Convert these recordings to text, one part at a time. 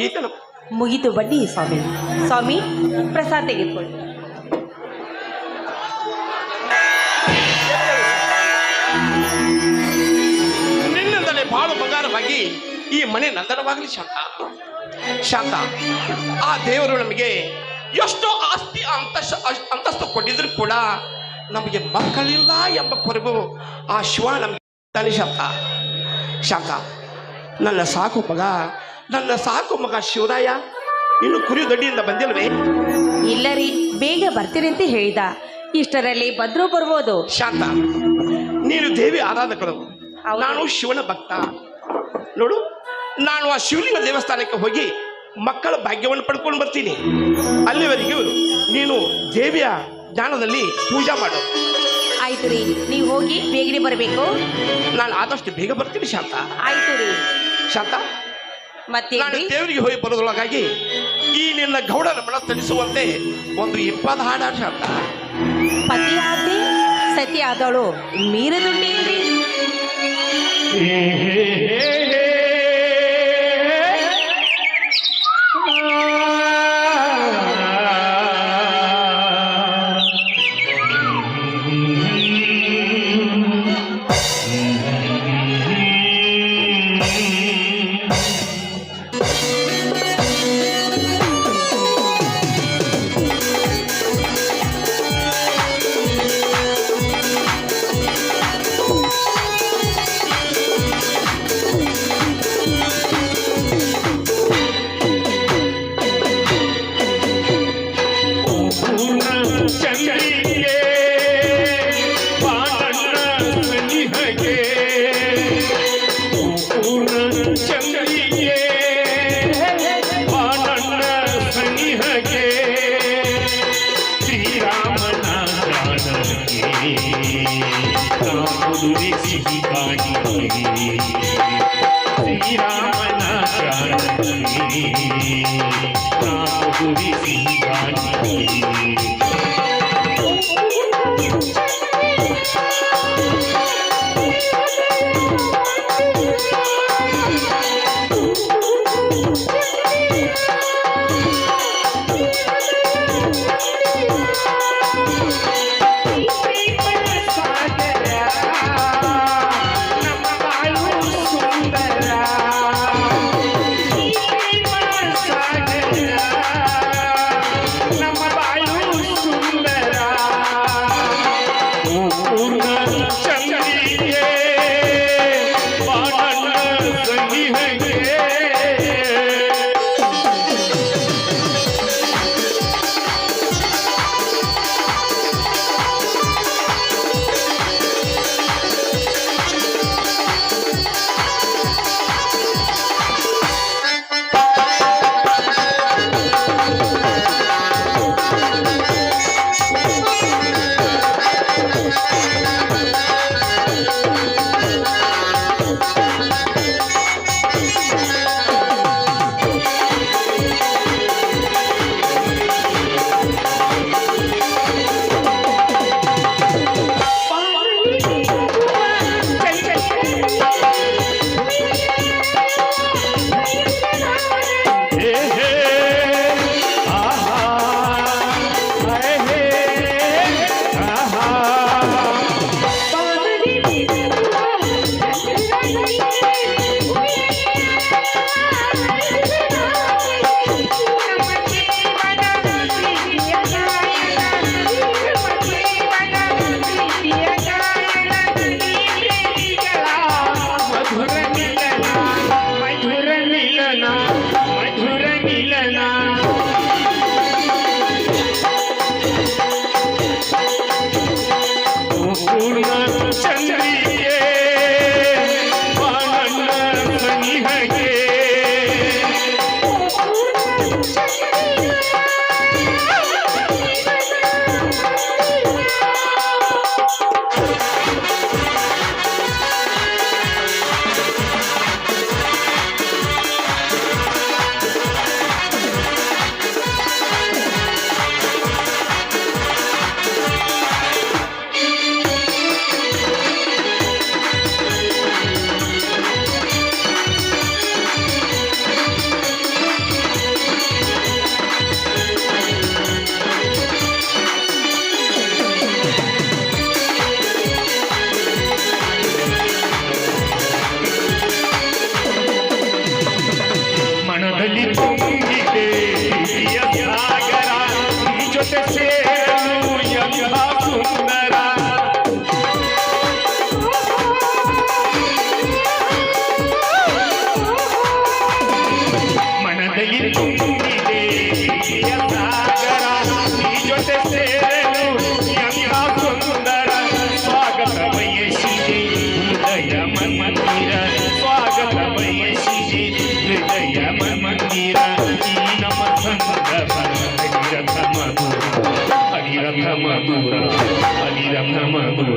ಪೂಜೆ ಮುಗೀತೇನಪ್ಪ ಮುಗಿತು ಬನ್ನಿ ಸ್ವಾಮಿ. ಸ್ವಾಮಿ ಪ್ರಸಾದ ತೆಗೆದುಕೊಳ್ಳಿ. ನಿನ್ನಿಂದಲೇ ಬಾಳು ಬಂಗಾರವಾಗಿ ಈ ಮನೆ ನಂದನವಾಗಲಿ ಶಾಂತ. ಶಾಂತ ಆ ದೇವರು ನಮಗೆ ಎಷ್ಟೋ ಆಸ್ತಿ ಅಂತಸ್ತು ಅಂತಸ್ತು ಕೊಟ್ಟಿದ್ರು ಕೂಡ ನಮಗೆ ಮಕ್ಕಳಿಲ್ಲ ಎಂಬ ಕೊರಗು ಆ ಶಿವ ನಮಗೆ ಶಾಂತ. ಶಾಂತ ನನ್ನ ಸಾಕು ಮಗ ನನ್ನ ಸಾಕು ಮಗ ಶಿವರಾಯ. ಇನ್ನು ಕುರಿ ದೊಡ್ಡಿಯಿಂದ ಬಂದಿಲ್ವೇ? ಇಲ್ಲ ರೀ ಬೇಗ ಬರ್ತೀರಿ ಅಂತ ಹೇಳಿದ. ಇಷ್ಟರಲ್ಲಿ ಭದ್ರು ಬರ್ಬೋದು. ಶಾಂತ ನೀನು ದೇವಿ ಆರಾಧಕಳು. ಹೌದು. ನಾನು ಶಿವನ ಭಕ್ತ. ನೋಡು ನಾನು ಆ ಶಿವಲಿಂಗ ದೇವಸ್ಥಾನಕ್ಕೆ ಹೋಗಿ ಮಕ್ಕಳ ಭಾಗ್ಯವನ್ನು ಪಡ್ಕೊಂಡು ಬರ್ತೀನಿ. ಅಲ್ಲಿವರೆಗೂ ನೀನು ದೇವಿಯ ಜ್ಞಾನದಲ್ಲಿ ಪೂಜಾ ಮಾಡು. ಆಯ್ತು ರೀ ನೀವು ಹೋಗಿ ಬೇಗನೆ ಬರಬೇಕು. ನಾನು ಆದಷ್ಟು ಬೇಗ ಬರ್ತೀನಿ ಶಾಂತ. ಆಯ್ತು ರೀ. ಶಾಂತ ಮತ್ತೆ ನಾನು ದೇವರಿಗೆ ಹೋಗಿ ಬರೋದ್ರೊಳಗಾಗಿ ಈ ನಿನ್ನ ಗೌಡನ ಮನ ತಣಿಸುವಂತೆ ಒಂದು ಇಪ್ಪತ್ತು ಹಾಡ ಶಬ್ದ ಪತಿ ಆದ್ರಿ ಸತಿ ಆದವಳು ಮೀರದುಂಡೇನ್ರಿ Yeah.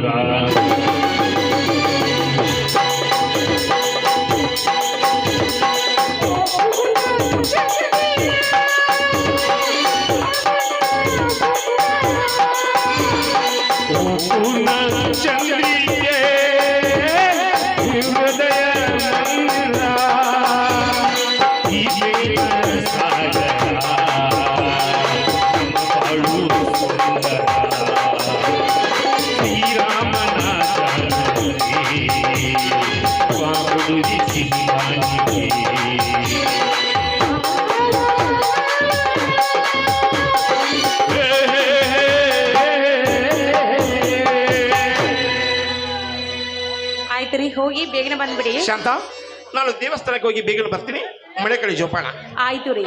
Oh, my God. ಬೇಗನೆ ಬಂದ್ಬಿಡಿ. ಶಾಂತ ನಾನು ದೇವಸ್ಥಾನಕ್ಕೆ ಹೋಗಿ ಬೇಗನೆ ಬರ್ತೀನಿ. ಮಳೆ ಕಡೆ ಜೋಪಾನ. ಆಯ್ತು ರೀ.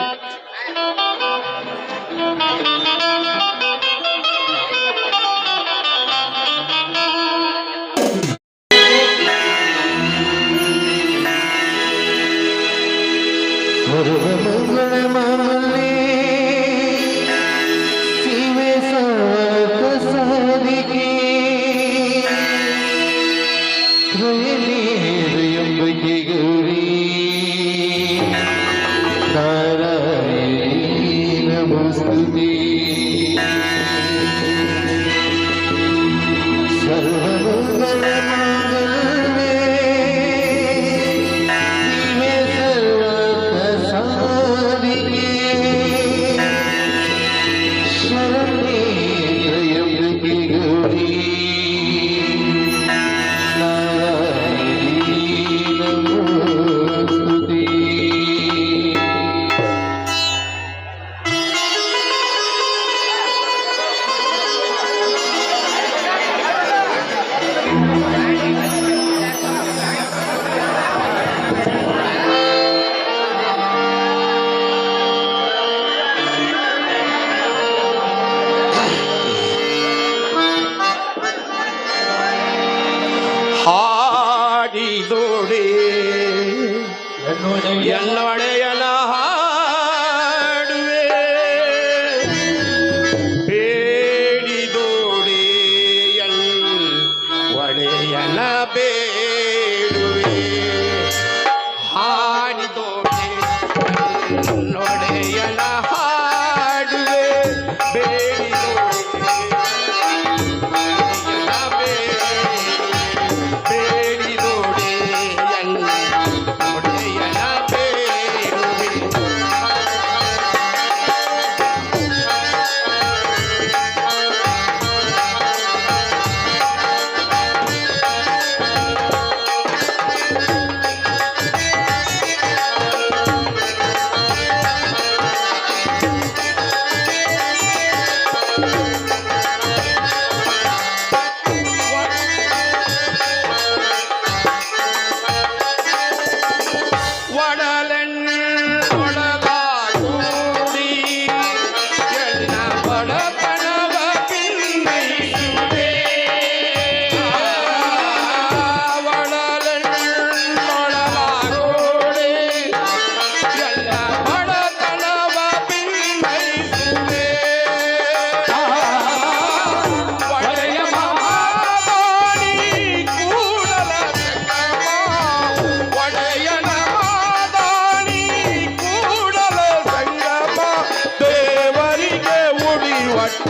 জানাবে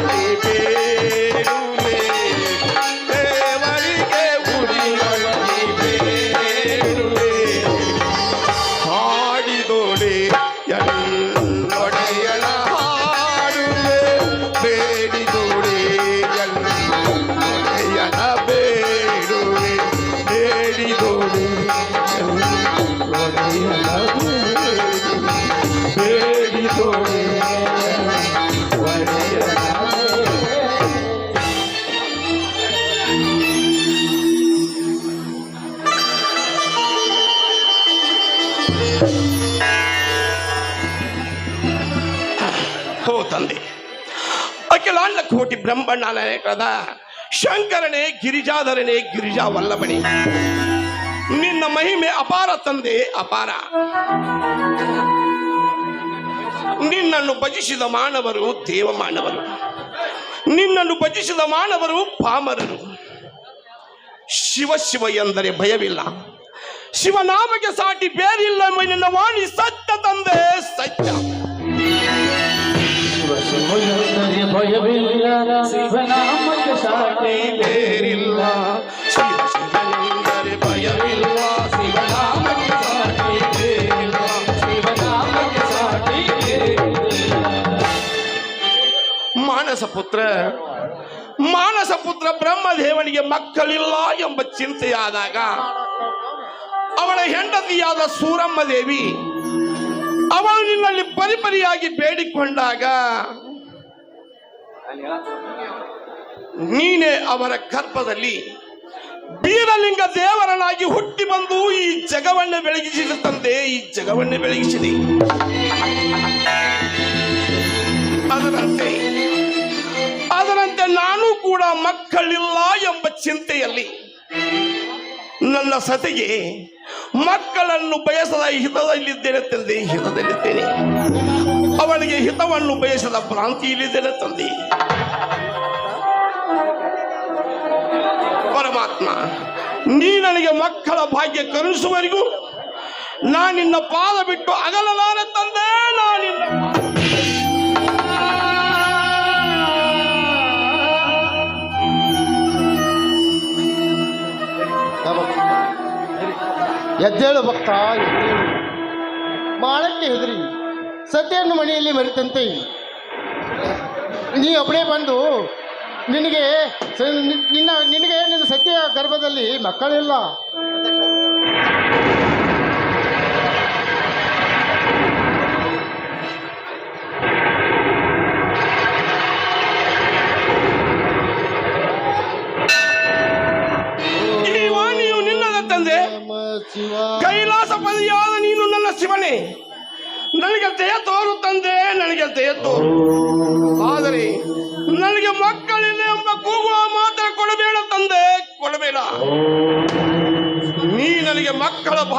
দেবে ತಂದೆ. ಅಖಿಲಾಂಡ ಕೋಟಿ ಬ್ರಹ್ಮಣ್ಣ ಕದ ಶಂಕರನೇ, ಗಿರಿಜಾಧರನೇ ಗಿರಿಜಾ ವಲ್ಲಭಣಿ ನಿನ್ನ ಮಹಿಮೆ ಅಪಾರ ತಂದೆ, ಅಪಾರ. ನಿನ್ನನ್ನು ಭಜಿಸಿದ ಮಾನವರು ದೇವ ಮಾನವರು. ನಿನ್ನನ್ನು ಭಜಿಸಿದ ಮಾನವರು ಪಾಮರರು. ಶಿವ ಶಿವ ಎಂದರೆ ಭಯವಿಲ್ಲ. ಶಿವನಾಮಕ್ಕೆ ಸಾಟಿ ಬೇರಿಲ್ಲ ನಿನ್ನ ವಾಣಿ ಸತ್ಯ ತಂದೆ, ಸತ್ಯ. ಭಯವಿಲ್ಲ ಶಿವನಾಮಕ್ಕೆ ಸಾಟಿ ಬೇರಿಲ್ಲ ಶಿವ ಶಿವ ಎಂದರೆ ಭಯವಿಲ್ಲ ಶಿವನಾಮಕ್ಕೆ ಸಾಟಿ ಬೇರಿಲ್ಲ ಶಿವನಾಮಕ್ಕೆ ಸಾಟಿ ಮಾನಸ ಪುತ್ರ ಮಾನಸ ಪುತ್ರ ಬ್ರಹ್ಮದೇವನಿಗೆ ಮಕ್ಕಳಿಲ್ಲ ಎಂಬ ಚಿಂತೆಯಾದಾಗ ಅವಳ ಹೆಂಡತಿಯಾದ ಸೂರಮ್ಮ ದೇವಿ ಅವಳು ನಿನ್ನಲ್ಲಿ ಪರಿಪರಿಯಾಗಿ ಬೇಡಿಕೊಂಡಾಗ ನೀನೇ ಅವರ ಗರ್ಭದಲ್ಲಿ ಬೀರಲಿಂಗ ದೇವರನಾಗಿ ಹುಟ್ಟಿ ಬಂದು ಈ ಜಗವನ್ನೇ ಬೆಳಗಿಸಿದ ತಂದೆ ಈ ಜಗವನ್ನೇ ಬೆಳಗಿಸಿದೆ. ಅದರಂತೆ ಅದರಂತೆ ನಾನು ಕೂಡ ಮಕ್ಕಳಿಲ್ಲ ಎಂಬ ಚಿಂತೆಯಲ್ಲಿ ನನ್ನ ಸತೆಗೆ ಮಕ್ಕಳನ್ನು ಬಯಸದ ಹಿತದಲ್ಲಿದ್ದೇನೆ ತಂದೆ ಹಿತದಲ್ಲಿದ್ದೇನೆ ಅವಳಿಗೆ ಹಿತವನ್ನು ಬಯಸದ ಭ್ರಾಂತಿಯಲ್ಲಿದ್ದೇನೆ ತಂದೆ. ಪರಮಾತ್ಮ, ನೀ ನನಗೆ ಮಕ್ಕಳ ಭಾಗ್ಯ ಕರುಣಿಸುವವರೆಗೂ ನಾನಿನ್ನ ಪಾದ ಬಿಟ್ಟು ಅಗಲಲಾರ ತಂದೆ ನಾನಿನ್ನ ಎದ್ದೇಳು ಭಕ್ತ, ಎದ್ದೇಳು. ಬಾಳಕ್ಕೆ ಹೆದರಿ. ಸತ್ಯನ್ನು ಮನೆಯಲ್ಲಿ ಮರೆತಂತೆ ನೀ ಒಬ್ಬನೇ ಬಂದು ನಿನಗೆ ನಿನ್ನ ನಿನಗೆ ನಿನ್ನ ಸತ್ಯ ಗರ್ಭದಲ್ಲಿ ಮಕ್ಕಳಿಲ್ಲ.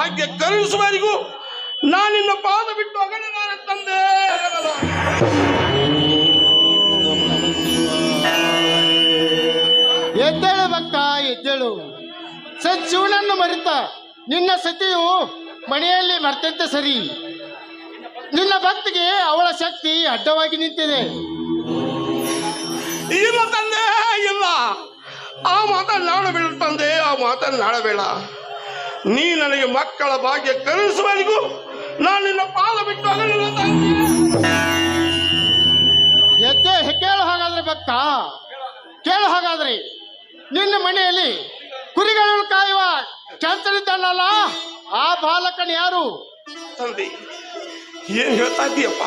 ಭಾಗ್ಯ ಕರುಣಿಸುವವರಿಗೂ ನಾನಿನ್ನ ಪಾದ ಬಿಟ್ಟು ಅಗಲಿದ್ದಾರೆ ತಂದೆ. ಎದ್ದೇಳು ಭಕ್ತ ಎದ್ದೇಳು. ಸಜ್ಜೀವನನ್ನು ಮರೆತ ನಿನ್ನ ಸತಿಯು ಮನೆಯಲ್ಲಿ ಮರ್ತಂತೆ ಸರಿ. ನಿನ್ನ ಭಕ್ತಿಗೆ ಅವಳ ಶಕ್ತಿ ಅಡ್ಡವಾಗಿ ನಿಂತಿದೆ. ಇಲ್ಲ ತಂದೆ ಇಲ್ಲ. ಆ ಮಾತನ್ನಾಡಬೇಡ ತಂದೆ ಆ ಮಾತನ್ನಾಡಬೇಡ ನೀ ನನಗೆ ಮಕ್ಕಳ ಭಾಗ್ಯ ಕರುಣಿಸುವವರೆಗೂ ನಾನು ನಿನ್ನ ಪಾದ ಬಿಟ್ಟು ಎದ್ದೆ ಕೇಳು ಹಾಗಾದ್ರೆ ಭಕ್ತ. ಕೇಳು ಹಾಗಾದ್ರೆ. ನಿನ್ನ ಮನೆಯಲ್ಲಿ ಕುರಿಗಳನ್ನು ಕಾಯುವ ಚಂಚಲಿದ್ದಲ್ಲ ಆ ಬಾಲಕನ ಯಾರು? ತಂದೆ ಏನ್ ಹೇಳ್ತಾ ಇದ್ದೀಯಪ್ಪ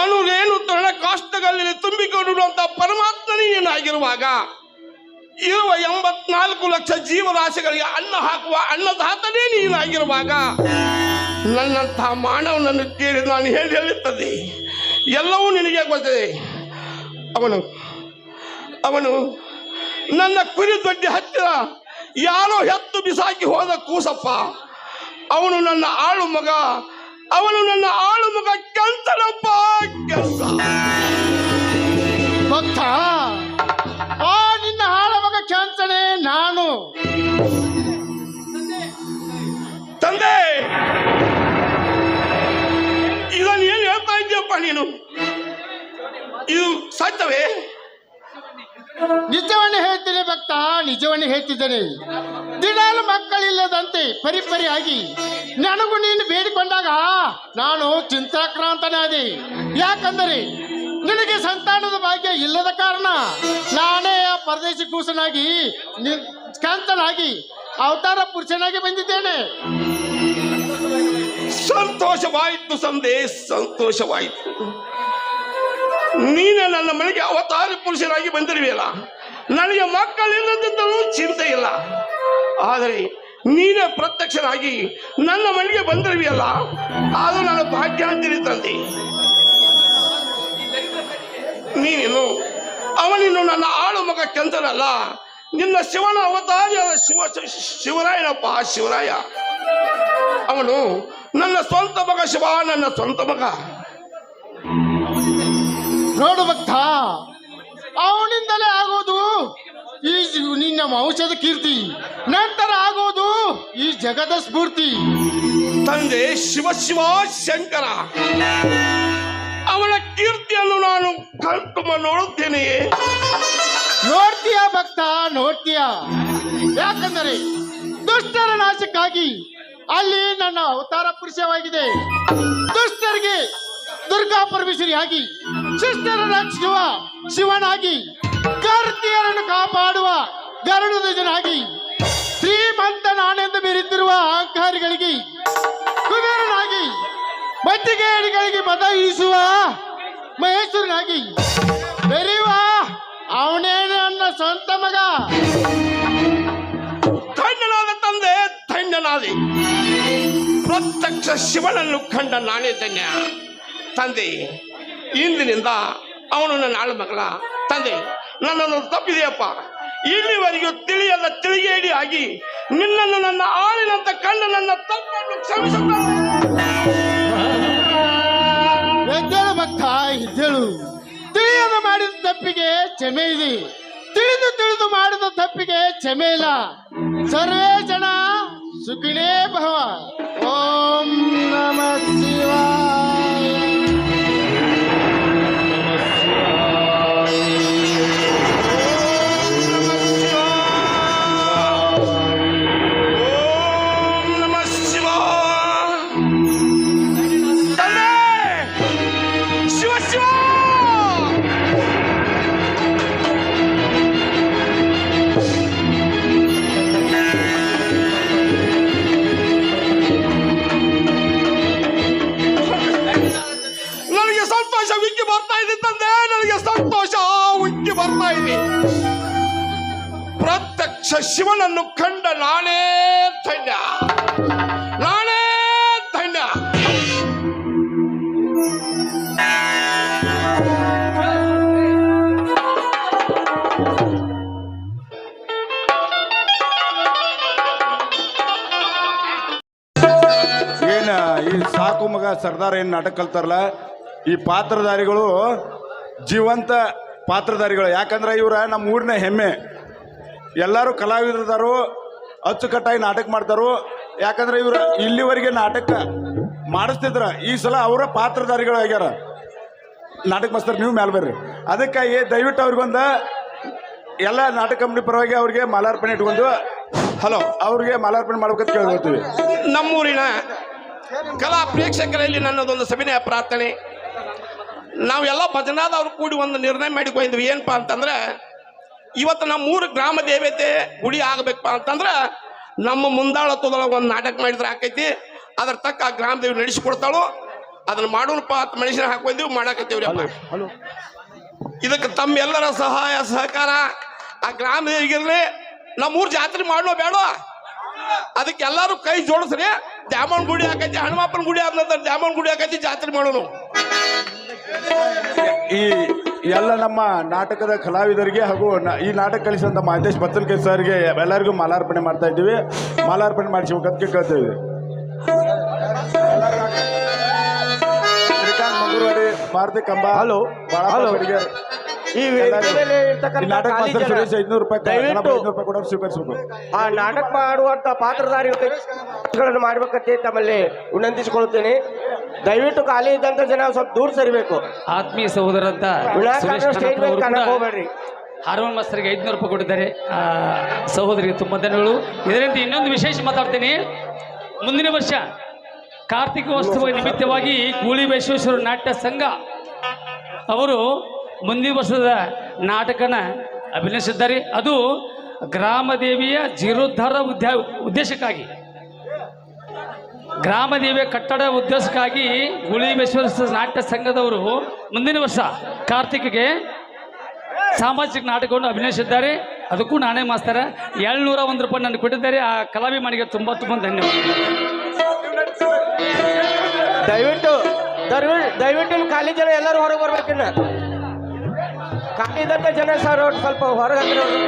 ಅಣುರೇನು ತೃಣ ಕಾಷ್ಟಗಳಲ್ಲಿ ತುಂಬಿಕೊಂಡಿರುವಂತ ಪರಮಾತ್ಮನೇ ಏನಾಗಿರುವಾಗ ಇರುವ ಎಂಬತ್ನಾಲ್ಕು ಲಕ್ಷ ಜೀವರಾಶಿಗಳಿಗೆ ಅನ್ನ ಹಾಕುವ ಅನ್ನದಾತನೇ ನೀನಾಗಿರುವಾಗ ನನ್ನಂತಹ ಮಾನವನನ್ನು ಕೇಳಿ ನಾನು ಹೇಳಿ ಹೇಳುತ್ತದೆ, ಎಲ್ಲವೂ ನಿನಗೆ ಗೊತ್ತಿದೆ. ಅವನು ಅವನು ನನ್ನ ಕುರಿ ದೊಡ್ಡ ಹತ್ತಿರ ಯಾರೋ ಹೆತ್ತು ಬಿಸಾಕಿ ಹೋದ ಕೂಸಪ್ಪ. ಅವನು ನನ್ನ ಆಳು ಮಗ, ಅವನು ನನ್ನ ಆಳು ಮಗ ಕೆಂತನಪ್ಪ ಕೆಲಸ ಭಕ್ತ ಇದು ಸತ್ಯವೇ ನಿಜವನ್ನೇ ಹೇಳ್ತೀನಿ ಭಕ್ತ, ನಿಜವನ್ನೇ ಹೇಳ್ತಿದ್ದೇನೆ. ದಿನಾಲು ಮಕ್ಕಳಿಲ್ಲದಂತೆ ಪರಿಪರಿಯಾಗಿ ನನಗೂ ನೀನು ಬೇಡಿಕೊಂಡಾಗ ನಾನು ಚಿಂತಾಕ್ರಾಂತನಾದೆ. ಯಾಕಂದರೆ ನಿನಗೆ ಸಂತಾನದ ಭಾಗ್ಯ ಇಲ್ಲದ ಕಾರಣ ನಾನೇ ಆ ಪರದೇಶಿ ಕೂಸನಾಗಿ ಕಾಂತನಾಗಿ ಅವತಾರ ಪುರುಷನಾಗಿ ಬಂದಿದ್ದೇನೆ. ಸಂತೋಷವಾಯಿತು ಸಂದೇ, ಸಂತೋಷವಾಯಿತು. ನೀನೇ ನನ್ನ ಮನೆಗೆ ಅವತಾರ ಪುರುಷರಾಗಿ ಬಂದಿರುವೆಯಲ್ಲ? ನನಗೆ ಮಕ್ಕಳಿಲ್ಲದಿದ್ದರೂ ಚಿಂತೆ ಇಲ್ಲ. ಆದರೆ ನೀನೇ ಪ್ರತ್ಯಕ್ಷರಾಗಿ ನನ್ನ ಮನೆಗೆ ಬಂದಿರುವೆಯಲ್ಲ? ಅದು ನನ್ನ ಭಾಗ್ಯ ಅಂತೀನಿ ತಂದೆ. ನೀನೇನು ಅವನಿನ್ನು ನನ್ನ ಆಳು ಮಗ ಕೆಂತನಲ್ಲ ನಿನ್ನ ಶಿವನ ಅವತಾರ ಶಿವ, ಶಿವರಾಯನಪ್ಪ, ಶಿವರಾಯ. ಅವನು ನನ್ನ ಸ್ವಂತ ಮಗ ಶಿವ ನನ್ನ ಸ್ವಂತ ಮಗ. ನೋಡು ಭಕ್ತ ಅವನಿಂದಲೇ ಆಗೋದು ಈ ನಿನ್ನ ವಂಶದ ಕೀರ್ತಿ ನಂತರ ಆಗೋದು ಈ ಜಗದ ಸ್ಫೂರ್ತಿ. ತಂದೆ ಶಿವ ಶಿವ ಶಂಕರ ಅವಳ ಕೀರ್ತಿಯನ್ನು ನಾನು ಕಣ್ತುಂಬ ನೋಡುತ್ತೇನೆ ನೋಡ್ತೀಯ ಭಕ್ತ ನೋಡ್ತೀಯ? ಯಾಕಂದರೆ ದುಷ್ಟರ ನಾಶಕ್ಕಾಗಿ ಅಲ್ಲಿ ನನ್ನ ಅವತಾರ ಪುರುಷವಾಗಿದೆ. ದುಷ್ಟರಿಗೆ ದುರ್ಗಾ ಪರಮೇಶ್ವರಿ ಆಗಿ ಶಿಷ್ಟರ ರಕ್ಷಿಸುವ ಶಿವನಾಗಿ ಕಾರ್ತಿಯರನ್ನು ಕಾಪಾಡುವ ಗರುಡಧ್ವಜನಾಗಿ ಶ್ರೀಮಂತ ನಾನೆಂದು ಬೀರುತ್ತಿರುವ ಅಹಂಕಾರಿಗಳಿಗೆ, ಕುಬೇರನಾಗಿ ಮತ್ತಿಗೆಗಳಿಗೆ ಮತ ಇಳಿಸುವ ಮಹೇಶ್ವರನಾಗಿ ಬೆರೆಯುವ ಅವನೇ ನನ್ನ ಸ್ವಂತ ಮಗ? ಪ್ರತ್ಯಕ್ಷ ಶಿವನನ್ನು ಕಂಡ ನಾನೇ ಧನ್ಯ. ತಂದೆ, ಇಂದಿನಿಂದ ಅವನು ನನ್ನ ಆಳು ಮಗಳ. ತಂದೆ, ನನ್ನನ್ನು ತಪ್ಪಿದೆಯಪ್ಪ. ಇಲ್ಲಿವರೆಗೂ ತಿಳಿಯದ ತಿಳಿಗೇಡಿ ಆಗಿ ನಿನ್ನನ್ನು ನನ್ನ ಆಳಿನಂತ ಕಂಡ ನನ್ನ ತಪ್ಪನ್ನು ಕ್ಷಮಿಸುತ್ತಾನೆ. ಎದ್ದೇಳು ಭಕ್ತ ಎದ್ದೇಳು ತಿಳಿಯದ ಮಾಡಿದ ತಪ್ಪಿಗೆ ಕ್ಷಮೆ ಇದೆ. ತಿಳಿದು ತಿಳಿದು ಮಾಡಿದ ತಪ್ಪಿಗೆ ಕ್ಷಮೆ ಇಲ್ಲ. ಸರ್ವೇ ಜನ सुखिने भव। ओम नमः शिवाय। ಶಿವನನ್ನು ಕಂಡ ನಾನೇ ಧನ್ಯ. ನಾನೇ ಧನ್ಯ. ಏನ, ಈ ಸಾಕು ಮಗ ಸರ್ದಾರ್ ಏನು ನಾಟಕ ಕಲ್ತಾರಲ್ಲ? ಈ ಪಾತ್ರಧಾರಿಗಳು ಜೀವಂತ ಪಾತ್ರಧಾರಿಗಳು. ಯಾಕಂದ್ರೆ ಇವರ ನಮ್ಮ ಊರಿನ ಹೆಮ್ಮೆ. ಎಲ್ಲರೂ ಕಲಾವಿದರದಾರು ಅಚ್ಚುಕಟ್ಟಾಗಿ ನಾಟಕ ಮಾಡ್ತಾರು. ಯಾಕಂದ್ರೆ ಇವರು ಇಲ್ಲಿವರೆಗೆ ನಾಟಕ ಮಾಡಿಸ್ತಿದ್ರ. ಈ ಸಲ ಅವರ ಪಾತ್ರಧಾರಿಗಳು ಆಗ್ಯಾರ. ನಾಟಕ ಮಾಸ್ತರ್ ನೀವು ಮೇಲೆ ಬರ್ರಿ. ಅದಕ್ಕಾಗಿ ದಯವಿಟ್ಟು ಅವ್ರಿಗೊಂದು ಎಲ್ಲ ನಾಟಕ ಕಂಪ್ನಿ ಪರವಾಗಿ ಅವ್ರಿಗೆ ಮಾಲಾರ್ಪಣೆ ಇಟ್ಕೊಂಡು, ಹಲೋ, ಅವ್ರಿಗೆ ಮಾಲಾರ್ಪಣೆ ಮಾಡ್ಬೇಕಂತ ಕೇಳ್ಕೊಳ್ತೀವಿ ನಮ್ಮೂರಿನ ಕಲಾ ಪ್ರೇಕ್ಷಕರಲ್ಲಿ ನನ್ನದೊಂದು ಸವಿನಯ ಪ್ರಾರ್ಥನೆ. ನಾವೆಲ್ಲ ಭಜನಾದವ್ರು ಕೂಡಿ ಒಂದು ನಿರ್ಣಯ ಮಾಡಿಕೊಂಡಿದ್ವಿ ಏನಪ್ಪ ಅಂತಂದ್ರೆ ಇವತ್ತು ನಮ್ಮ ಮೂರು ಗ್ರಾಮ ದೇವತೆ ಗುಡಿ ಆಗಬೇಕಪ್ಪ ಅಂತಂದ್ರೆ ನಮ್ಮ ಮುಂದಾಳತ್ವದೊಳಗೆ ಒಂದು ನಾಟಕ ಮಾಡಿದ್ರೆ ಆಕೈತಿ. ಅದ್ರ ತಕ್ಕ ಆ ಗ್ರಾಮ ದೇವಿ ನಡೆಸಿಕೊಡ್ತಾಳು. ಅದನ್ನ ಮಾಡೋಣಪ್ಪ ಅಂತ ಮನುಷ್ಯನ ಹಾಕೊಂಡಿವಿ ಮಾಡಾಕತ್ತೀವ್ರಿ ಇದಕ್ಕೆ ತಮ್ಮೆಲ್ಲರ ಸಹಾಯ ಸಹಕಾರ ಆ ಗ್ರಾಮ ದೇವಿಗಿರ್ಲಿ ನಮ್ಮೂರು ಜಾತ್ರೆ ಮಾಡೋ ಬೇಡ. ಅದಕ್ಕೆ ಎಲ್ಲರೂ ಕೈ ಜೋಡಿಸ್ರಿ. ದ್ಯಾಮನ್ ಗುಡಿ ಹಾಕೈತಿ ಹನುಮಪ್ಪನ ಗುಡಿ ಆದ ನಂತರ ದ್ಯಾಮನ್ ಗುಡಿ ಹಾಕೈತಿ ಜಾತ್ರೆ ಮಾಡೋಣ. ಈ ಎಲ್ಲ ನಮ್ಮ ನಾಟಕದ ಕಲಾವಿದರಿಗೆ ಹಾಗೂ ಈ ನಾಟಕ ಕಲಿಸಿದಂಥ ಮಹೇಶ್ ಬತ್ತಲ್ಕೆ ಸರ್ಗೆ ಎಲ್ಲರಿಗೂ ಮಾಲಾರ್ಪಣೆ ಮಾಡ್ತಾ ಇದ್ದೀವಿ. ಮಾಲಾರ್ಪಣೆ ಮಾಡಿಸ್ಬೇಕಂತ ಕೇಳ್ತೀವಿ ಶ್ರೀಕಾಂತ್ ಮಂಗೂರವಾಡಿ ಭಾರತಿ ಕಂಬ ಹಲೋ ಹಲೋ. ಈ ವೇದಿಕೆ ಮೇಲೆ ಇರ್ತಕ್ಕಂಥ ಖಾಲಿ ಜನ ದಯವಿಟ್ಟು ಆ ನಾಟಕ ಮಾಡುವಂತ ಪಾತ್ರಧಾರಿಗಳನ್ನು ಮಾಡ್ಬೇಕಂತ ತಮ್ಮಲ್ಲಿ ವಿನಂತಿಸಿಕೊಳ್ಳುತ್ತೇನೆ. ದಯವಿಟ್ಟು ಖಾಲಿ ಇದ್ದಂತ ಜನ ಸ್ವಲ್ಪ ದೂರ ಸರಿಬೇಕು. ಆತ್ಮೀಯ ಸಹೋದರಂತ ಅಂತ ಸ್ಟೇಜ್ ಮೇಲೆ ಕಾಣಕ್ ಹೋಗ್ಬೇಡ್ರಿ ಹಾರ್ಮೋನ್ ಮಾಸ್ತರಿಗೆ ಐದುನೂರು ರೂಪಾಯಿ ಕೊಟ್ಟಿದ್ದಾರೆ. ಆ, ಸಹೋದರಿಗೆ ತುಂಬ ಧನ್ಯಗಳು. ಇದರಿಂದ ಇನ್ನೊಂದು ವಿಶೇಷ ಮಾತಾಡ್ತೀನಿ. ಮುಂದಿನ ವರ್ಷ ಕಾರ್ತಿಕೋತ್ಸವ ನಿಮಿತ್ತವಾಗಿ ಗೂಳಿ ಬಸವೇಶ್ವರ ನಾಟ್ಯ ಸಂಘ ಅವರು ಮುಂದಿನ ವರ್ಷದ ನಾಟಕನ ಅಭಿನಯಿಸಿದ್ದಾರೆ. ಅದು ಗ್ರಾಮದೇವಿಯ ಜೀರ್ಣೋದ್ಧಾರ ಉದ್ಯಾ, ಉದ್ದೇಶಕ್ಕಾಗಿ. ಗ್ರಾಮದೇವಿಯ ಕಟ್ಟಡ ಉದ್ದೇಶಕ್ಕಾಗಿ ಗುಳಿ ಗುಳಿಬೇಶ್ವರ ನಾಟ್ಯ ಸಂಘದವರು ಮುಂದಿನ ವರ್ಷ ಕಾರ್ತಿಕ್ಗೆ ಸಾಮಾಜಿಕ ನಾಟಕವನ್ನು ಅಭಿನಯಿಸಿದ್ದಾರೆ. ಅದಕ್ಕೂ ನಾನೇ ಮಾಸ್ತರ. ಏಳ್ನೂರ ಒಂದು ರೂಪಾಯಿ ನನಗೆ ಕೊಟ್ಟಿದ್ದಾರೆ. ಆ ಕಲಾಭಿಮಾನಿಗೆ ತುಂಬ ತುಂಬ ಧನ್ಯವಾದ. ದಯವಿಟ್ಟು ದಯವಿಟ್ಟು ಕಾಲೇಜಲ್ಲಿ ಎಲ್ಲರೂ ಹೊರಗೆ ಬರ್ಬೇಕಿನ್ನ. ಖಾಲಿ ಇದ್ದಂತ ಜನ ಸರ್ ಸ್ವಲ್ಪ ಹೊರಗೆ ಹಾಕ್ರಿ ಅವ್ರು.